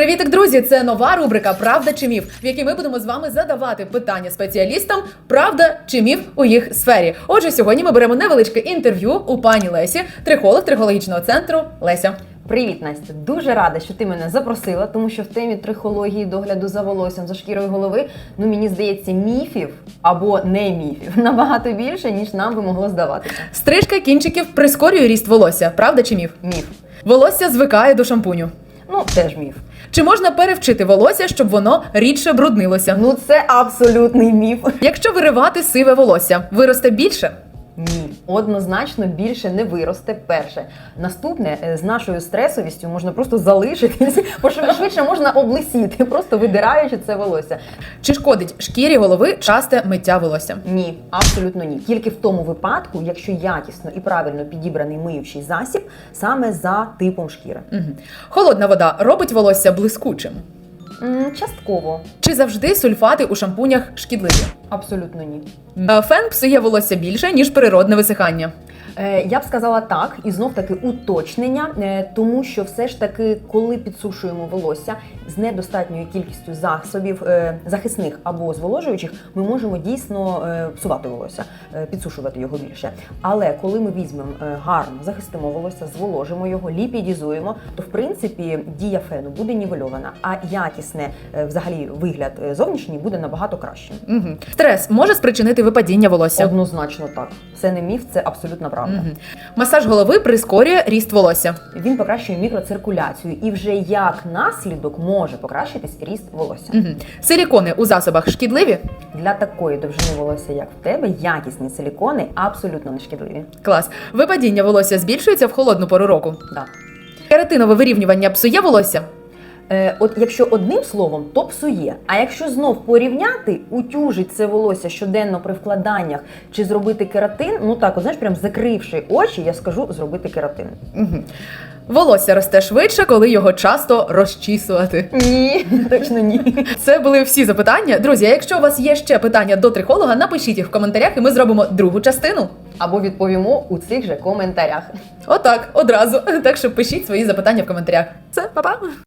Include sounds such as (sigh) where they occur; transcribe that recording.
Привітик, друзі! Це нова рубрика Правда чи міф, в якій ми будемо з вами задавати питання спеціалістам Правда чи міф у їх сфері. Отже, сьогодні ми беремо невеличке інтерв'ю у пані Лесі, трихолог трихологічного центру Леся. Привіт, Настя. Дуже рада, що ти мене запросила, тому що в темі трихології, догляду за волоссям, за шкірою голови, ну мені здається, міфів або не міфів (laughs) набагато більше, ніж нам би могло здаватися. Стрижка кінчиків прискорює ріст волосся. Правда чи міф? Міф. Волосся звикає до шампуню. Ну, теж міф. Чи можна перевчити волосся, щоб воно рідше бруднилося? Ну, це абсолютний міф. Якщо виривати сиве волосся, виросте більше? Ні, однозначно більше не виросте перше. Наступне е, з нашою стресовістю можна просто залишитись, (laughs) бо швидше можна облисіти, просто видираючи це волосся. Чи шкодить шкірі голови часте миття волосся? Ні, абсолютно ні. Тільки в тому випадку, якщо якісно і правильно підібраний миючий засіб саме за типом шкіри. Угу. Холодна вода робить волосся блискучим. Частково, Чи завжди сульфати у шампунях шкідливі? Абсолютно ні. Е, Фен псує волосся більше, ніж природне висихання. Е, Я б сказала так, і знов таки уточнення, е, тому що все ж таки, коли підсушуємо волосся з недостатньою кількістю засобів е, захисних або зволожуючих, ми можемо дійсно псувати волосся, підсушувати його більше. Але коли ми візьмемо гарно, захистимо волосся, зволожимо його, ліпідізуємо, то в принципі дія фену буде нівельована, а якісне взагалі вигляд зовнішній буде набагато кращим. Угу. Стрес може спричинити випадіння волосся. Однозначно так. Це не міф, це абсолютна правда. Мгм. Масаж голови прискорює ріст волосся. Він покращує мікроциркуляцію і вже як наслідок може покращитись ріст волосся. Угу. Силікони у засобах шкідливі? Для такої довжини волосся, як в тебе, якісні силікони абсолютно не шкідливі. Клас. Випадіння волосся збільшується в холодну пору року. Да. Кератинове вирівнювання псує волосся. Е, от якщо одним словом, то псує. А якщо знов порівняти, утюжить це волосся щоденно при вкладаннях чи зробити кератин, ну так, от, знаєш, прям закривши очі, я скажу зробити кератин. Угу. Волосся росте швидше, коли його часто розчісувати. Ні, (laughs) точно ні. Це були всі запитання. Друзі, а якщо у вас є ще питання до трихолога, напишіть їх в коментарях, і ми зробимо другу частину. Або відповімо у цих же коментарях. Отак, одразу. Так що пишіть свої запитання в коментарях. Це па-па!